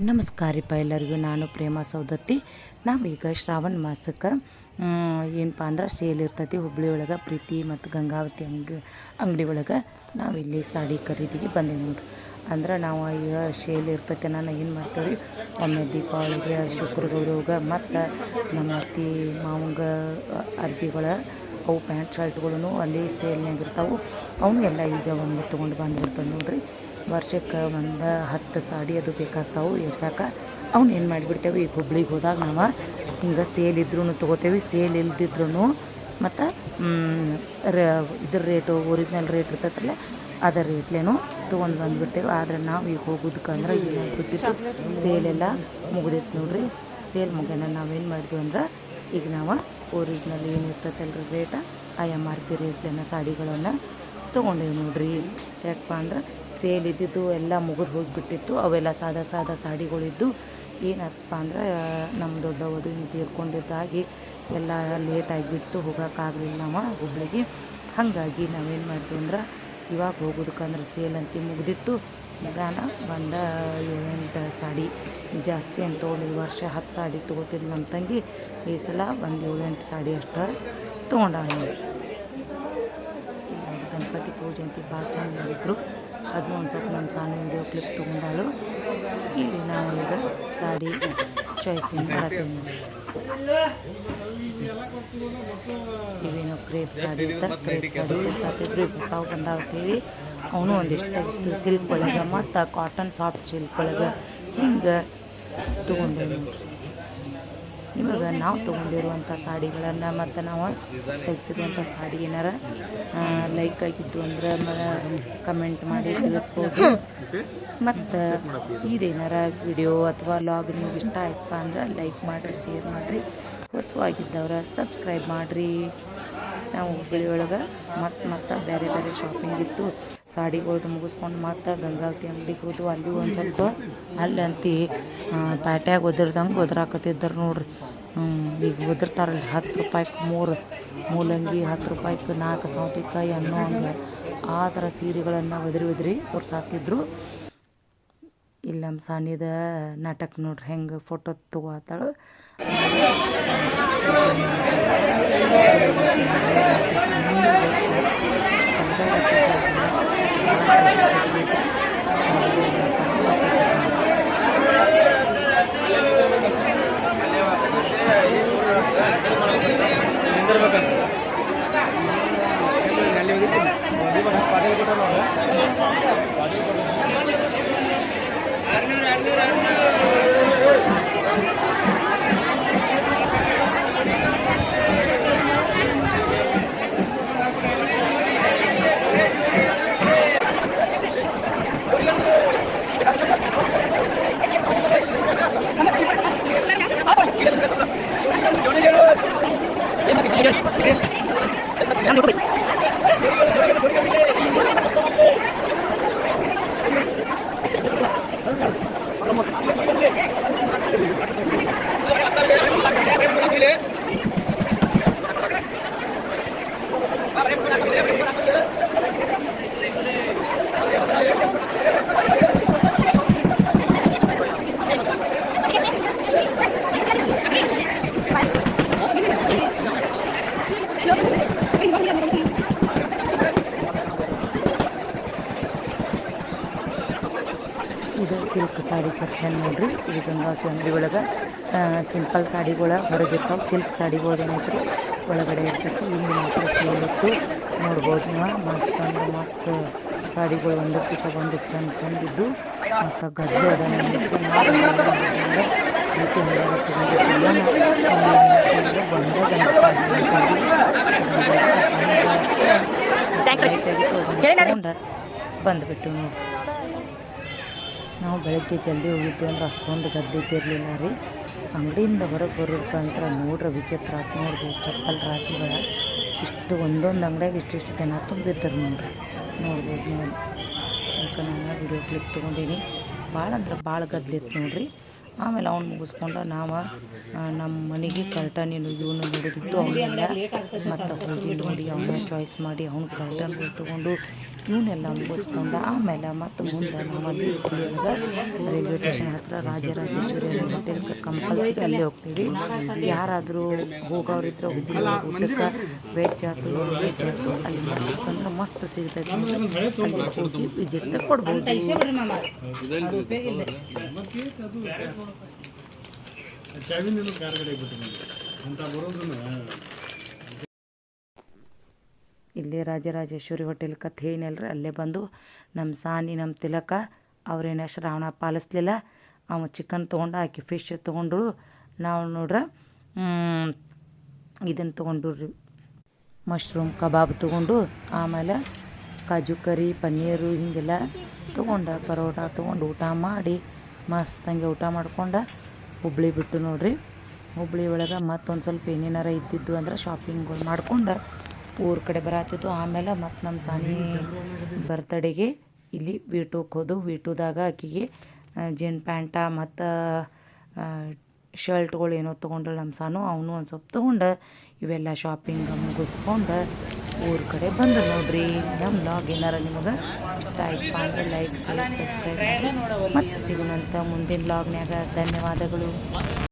ನಮಸ್ಕಾರ ರೀ ಎಲ್ಲರಿಗೂ. ನಾನು ಪ್ರೇಮ ಸೌದತ್ತಿ. ನಾವೀಗ ಶ್ರಾವಣ ಮಾಸಕ್ಕೆ ಏನಪ್ಪ ಅಂದ್ರೆ ಸೇಲ್ ಇರ್ತೈತಿ, ಹುಬ್ಳಿ ಒಳಗೆ, ಪ್ರೀತಿ ಮತ್ತು ಗಂಗಾವತಿ ಅಂಗ, ಅಂಗಡಿ ಒಳಗೆ ನಾವಿಲ್ಲಿ ಸಾಡಿ ಖರೀದಿಗೆ ಬಂದೇವಿ ನೋಡ್ರಿ. ಅಂದ್ರೆ ನಾವು ಈಗ ಸೇಲ್ ಇರ್ತೈತೆ ನಾನು ಏನು ಮಾಡ್ತೇವೆ ಒಮ್ಮೆ ದೀಪಾವಳಿಗೆ ಶುಕ್ರ ಗೌರವ್ಗೆ ಮತ್ತು ನಮ್ಮ ಅತ್ತಿ, ಮಾವಂಗ, ಅರ್ಬಿಗಳ ಅವು ಪ್ಯಾಂಟ್ ಶರ್ಟ್ಗಳು ಅಲ್ಲಿ ಸೇಲ್ನಾಗ ಇರ್ತಾವೆ. ಅವನು ಎಲ್ಲ ಈಗ ಒಮ್ಮೆ ತೊಗೊಂಡು ಬಂದುಬಿಡ್ತಾವೆ ನೋಡ್ರಿ. ವರ್ಷಕ್ಕೆ ಒಂದು ಹತ್ತು ಸಾಡಿ ಅದು ಬೇಕಾಗ್ತಾವೆ ಎರ್ಸಕ್ಕೆ ಅವ್ನು ಏನು ಮಾಡಿಬಿಡ್ತೇವೆ ಈಗ ಹುಬ್ಳಿಗೆ ಹೋದಾಗ ನಾವು ಹಿಂಗೆ ಸೇಲ್ ಇದ್ರೂ ತೊಗೋತೇವೆ. ಸೇಲ್ ಇಲ್ದಿದ್ರೂ ಮತ್ತು ರ, ಇದ್ರ ರೇಟು ಒರಿಜಿನಲ್ ರೇಟ್ ಇರ್ತೈತಲ್ಲ ಅದರ ರೇಟ್ಲೇನು ತೊಗೊಂಡು ಬಂದುಬಿಡ್ತೇವೆ. ಆದರೆ ನಾವು ಈಗ ಹೋಗೋದಕ್ಕಂದ್ರೆ ಏನಾಗ್ಬಿಟ್ಟಿತ್ತು ಸೇಲೆಲ್ಲ ಮುಗಿದಿತ್ತು ನೋಡ್ರಿ. ಸೇಲ್ ಮುಗಿಯೋಣ ನಾವೇನು ಮಾಡಿದ್ವಿ ಅಂದ್ರೆ, ಈಗ ನಾವು ಒರಿಜಿನಲ್ ಏನು ಇರ್ತೈತಲ್ರಿ ರೇಟ ಆ ಎಂ ಆರ್ ಪಿ ರೇಟ್ಲೇನ ಸಾಡಿಗಳನ್ನು ತೊಗೊಂಡೇವೆ ನೋಡ್ರಿ. ಯಾಕಪ್ಪ ಅಂದ್ರೆ ಸೇಲ್ ಇದ್ದಿದ್ದು ಎಲ್ಲ ಮುಗಿದು ಹೋಗಿಬಿಟ್ಟಿತ್ತು. ಅವೆಲ್ಲ ಸಾದಾ ಸಾದಾ ಸಾಡಿಗಳಿದ್ದು ಏನಪ್ಪ ಅಂದ್ರೆ ನಮ್ಮ ದೊಡ್ಡ ವಧುವಿನ ತೀರ್ಕೊಂಡಿದ್ದಾಗಿ ಎಲ್ಲ ಲೇಟ್ ಆಗಿಬಿಟ್ಟು ಹೋಗೋಕ್ಕಾಗಲಿಲ್ಲ ನಾವು ಹುಬ್ಳಿಗೆ. ಹಾಗಾಗಿ ನಾವೇನು ಮಾಡ್ತೀವಿ ಅಂದ್ರೆ, ಇವಾಗ ಹೋಗೋದಕ್ಕಂದ್ರೆ ಸೇಲ್ ಅಂತ ಮುಗಿದಿತ್ತು. ನಿಧಾನ ಬಂದ ಏಳೆಂಟು ಸಾಡಿ. ಜಾಸ್ತಿ ಅಂತ ಈ ವರ್ಷ ಹತ್ತು ಸಾಡಿ ತೊಗೋತಿದ್ದು ನಮ್ಮ ತಂಗಿ. ಈ ಸಲ ಒಂದು ಏಳೆಂಟು ಸಾಡಿ ಅಷ್ಟು ತೊಗೊಂಡ ಗಣಪತಿ ಪೂಜೆ ಅಂತ ಭಾಳ ಮಾಡಿದ್ರು. ಅದನ್ನೂ ಒಂದು ಸ್ವಲ್ಪ ನಮ್ಮ ಸಣ್ಣ ವಿಡಿಯೋ ಕ್ಲಿಪ್ ತೊಗೊಂಡಾಳು. ಇಲ್ಲಿ ನಾವು ಈಗ ಸಾರಿ ಚಾಯ್ಸಿಂಗ್ ಮಾಡತ್ತೀವಿ ಇವೇನು ಕ್ರೇಪ್ ಸಾಡಿ ಇರ್ತಾರೆ ಕ್ರೇಪ್ ಸಾಡಿ ಸಾತಿದ್ರು ಸಾವು ಬಂದಾಗ್ತೀವಿ. ಅವನು ಒಂದಿಷ್ಟು ಸಿಲ್ಕ್ ಒಳಗೆ ಮತ್ತು ಕಾಟನ್ ಸಾಫ್ಟ್ ಸಿಲ್ಕ್ ಒಳಗೆ ಹಿಂಗೆ ತೊಗೊಂಡೇವಿ ನೋಡ್ರಿ ಇವಾಗ ನಾವು ತೊಗೊಂಡಿರುವಂಥ ಸಾಡಿಗಳನ್ನು ಮತ್ತು ನಾವು ತೆಗೆಸಿರುವಂಥ ಸಾಡಿ ಏನಾರ ಲೈಕ್ ಆಗಿತ್ತು ಅಂದ್ರೆ ಕಮೆಂಟ್ ಮಾಡಿ ತಿಳಿಸ್ಬೋದು. ಮತ್ತು ಇದೇನಾರ ವಿಡಿಯೋ ಅಥವಾ ಲಾಗ್ ನಿಮ್ಗೆ ಇಷ್ಟ ಆಯ್ತಪ್ಪ ಅಂದ್ರೆ ಲೈಕ್ ಮಾಡಿರಿ ಶೇರ್ ಮಾಡಿರಿ. ಹೊಸವಾಗಿದ್ದವ್ರ ಸಬ್ಸ್ಕ್ರೈಬ್ ಮಾಡಿರಿ. ನಾವು ಹುಬ್ಬಳ್ಳಿ ಒಳಗೆ ಮತ್ತು ಮತ್ತೆ ಬೇರೆ ಬೇರೆ ಶಾಪಿಂಗ್ ಇತ್ತು. ಸಾಡಿಗಳ್ದು ಮುಗಿಸ್ಕೊಂಡು ಮತ್ತು ಗಂಗಾವತಿ ಅಂಗಡಿಗೆ ಹೋದ್ವು. ಅಲ್ಲಿ ಒಂದು ಸ್ವಲ್ಪ ಅಲ್ಲಂತಿ ಪ್ಯಾಟ್ಯಾಗ ಒದರ್ದಂಗೆ ಒದರಾಕತ್ತಿದ್ದರು ನೋಡ್ರಿ. ಈಗ ಒದಿರ್ತಾರಲ್ಲ ಹತ್ತು ರೂಪಾಯಿಗೆ ಮೂರು, ಮೂಲಂಗಿ ಹತ್ತು ರೂಪಾಯಿಗೆ ನಾಲ್ಕು ಸೌತೆಕಾಯಿ ಅನ್ನೋ ಹಂಗೆ ಆ ಥರ ಸೀರೆಗಳನ್ನು ಒದರಿ ಒದರಿ ತೋರ್ಸಾತಿದ್ರು. ಇಲ್ಲಿ ನಮ್ಮ ಸಾನಿದ ನಾಟಕ ನೋಡ್ರಿ. ಹೆಂಗೆ ಫೋಟೋ ತಗೋತಾಳು. 何のこと言 ಇದು ಸಿಲ್ಕ್ ಸಾಡಿ ಸೆಕ್ಷನ್ ನೋಡ್ರಿ. ಇದು ಗಂಗಾವತಿ ಅಂಗಡಿ ಒಳಗೆ ಸಿಂಪಲ್ ಸಾಡಿಗಳ ಹೊರಗಿರ್ತಾವ. ಸಿಲ್ಕ್ ಸಾಡಿಗಳು ಏನೈತ್ರಿ? ಒಳಗಡೆ ಇರ್ತೈತಿ. ಇಲ್ಲಿ ಮಾತ್ರ ಸೇಲ್ ಇತ್ತು. ನೋಡ್ಬೋದು ನೀವು. ಮಸ್ತ್ ಅಂದ್ರೆ ಮಸ್ತ್ ಸಾಡಿಗಳು ಒಂದಕ್ಕಿಂತ ಒಂದು ಚಂದ ಚಂದ ಇದ್ದು ಮತ್ತು ಗದ್ದೆ ಅದ ಬಂದುಬಿಟ್ಟು ನೋಡಿ ನಾವು ಬೆಳಗ್ಗೆ ಜಲ್ದಿ ಹೋಗಿದ್ವಿ ಅಂದ್ರೆ ಅಷ್ಟೊಂದು ಗದ್ದೆ ಇರಲಿಲ್ಲ ರೀ. ಅಂಗಡಿಯಿಂದ ಹೊರಗೆ ಬರೋಕ್ಕಂತ್ರ ನೋಡ್ರಿ ವಿಚಿತ್ರ ನೋಡ್ರಿ, ಚಪ್ಪಲ್ ರಾಸಿಗಳ. ಇಷ್ಟು ಒಂದೊಂದು ಅಂಗಡಿಯಾಗ ಇಷ್ಟಿಷ್ಟು ಜನ ತುಂಬಿದ್ದಾರೆ ನೋಡ್ರಿ. ನೋಡ್ಬೋದು ನೋಡಿ. ಯಾಕೆ ನಾನು ವಿಡಿಯೋ ಕ್ಲಿಪ್ ತೊಗೊಂಡೀನಿ. ಭಾಳ ಅಂದ್ರೆ ಭಾಳ ಗದ್ದಲಿತ್ತು ನೋಡ್ರಿ. ಆಮೇಲೆ ಅವ್ನು ಮುಗಿಸ್ಕೊಂಡು ನಾವು ನಮ್ಮ ಮನೆಗೆ ಕರ್ಟನ್ ಏನು ಇವನು ನೋಡಿದಿತ್ತು ಅವನ್ನೆಲ್ಲ ಮತ್ತು ಹೋಗಿ ನೋಡಿ ಅವನ್ನ ಚಾಯ್ಸ್ ಮಾಡಿ ಅವ್ನು ಕರ್ಟನ್ ತೊಗೊಂಡು ಇವನ್ನೆಲ್ಲ ಮುಗಿಸ್ಕೊಂಡು ಆಮೇಲೆ ಮತ್ತು ಮುಂದೆ ನಾವಲ್ಲಿ ರೈಲ್ವೆ ಸ್ಟೇಷನ್ ಹತ್ರ ರಾಜರಾಜೇಶ್ವರಿ ಹೋಟೆಲ್ಗೆ ಕಂಪಲ್ಸರಿ ಅಲ್ಲೇ ಹೋಗ್ತೀವಿ ಯಾರಾದರೂ ಹೋಗೋರಿದ್ರೆ ಹುಬ್ಳಿ ಊಟಕ್ಕೆ ವೆಜ್ ಆಯ್ತು ವೆಜ್ ಆಯ್ತು ಅಲ್ಲಿ ಅಂದ್ರೆ ಮಸ್ತ್ ಸಿಗ್ತೈತೆ ಕೊಡ್ಬೋದು ಇಲ್ಲಿ ರಾಜರಾಜೇಶ್ವರಿ ಹೋಟೆಲ್ ಕಥೆ ಏನಲ್ರಿ, ಅಲ್ಲೇ ಬಂದು ನಮ್ಮ ಸಾನಿ ನಮ್ಮ ತಿಲಕ, ಅವ್ರೇನು ಶ್ರಾವಣ ಪಾಲಿಸ್ಲಿಲ್ಲ. ಅವ ಚಿಕನ್ ತೊಗೊಂಡು ಹಾಕಿ ಫಿಶ್ ತೊಗೊಂಡಳು. ನಾವು ನೋಡ್ರೆ ಇದನ್ನು ತೊಗೊಂಡು ಮಶ್ರೂಮ್ ಕಬಾಬ್ ತೊಗೊಂಡು, ಆಮೇಲೆ ಕಾಜು ಕರಿ, ಪನ್ನೀರು ಹೀಗೆಲ್ಲ ತೊಗೊಂಡು, ಪರೋಟ ತೊಗೊಂಡು ಊಟ ಮಾಡಿ. ಮಸ್ತಂಗೆ ಊಟ ಮಾಡ್ಕೊಂಡು ಹುಬ್ಳಿ ಬಿಟ್ಟು ನೋಡ್ರಿ. ಹುಬ್ಳಿ ಒಳಗೆ ಮತ್ತೊಂದು ಸ್ವಲ್ಪ ಏನೇನಾರ ಇದ್ದಿದ್ದು ಅಂದ್ರೆ ಶಾಪಿಂಗ್ಗಳು ಮಾಡ್ಕೊಂಡು ಊರ ಕಡೆ ಬರತ್ತಿತ್ತು ಆಮೇಲೆ ಮತ್ತು ನಮ್ಮ ಸಾನಿ ಬರ್ತಡೆಗೆ ಇಲ್ಲಿ ವೀಟೂಕ್ಕೆ ಹೋದು. ವೀಟೂದಾಗ ಆಕಿಗೆ ಜೀನ್ ಪ್ಯಾಂಟ ಮತ್ತು ಶರ್ಟ್ಗಳು ಏನೋ ತೊಗೊಂಡ್ರೆ ನಮ್ಮ ಸಾನು. ಅವನು ಒಂದು ಸ್ವಲ್ಪ ತೊಗೊಂಡು ಇವೆಲ್ಲ ಶಾಪಿಂಗ್ ಮುಗಿಸ್ಕೊಂಡು ಊರ ಕಡೆ ಬಂದು ನೋಡ್ರಿ. ನಮ್ಮ ಲಾಗ್ ಏನಾರ ನಿಮಗೆ ಇಷ್ಟ ಆಯ್ತು ಅಂದರೆ ಲೈಕ್ ಶೇರ್ ಸಬ್ಸ್ಕ್ರೈಬ್ ಮಾಡಿ. ಮತ್ತೆ ಸಿಗೋಣಂತ ಮುಂದಿನ ಲಾಗ್ನ್ಯಾಗ ಧನ್ಯವಾದಗಳು.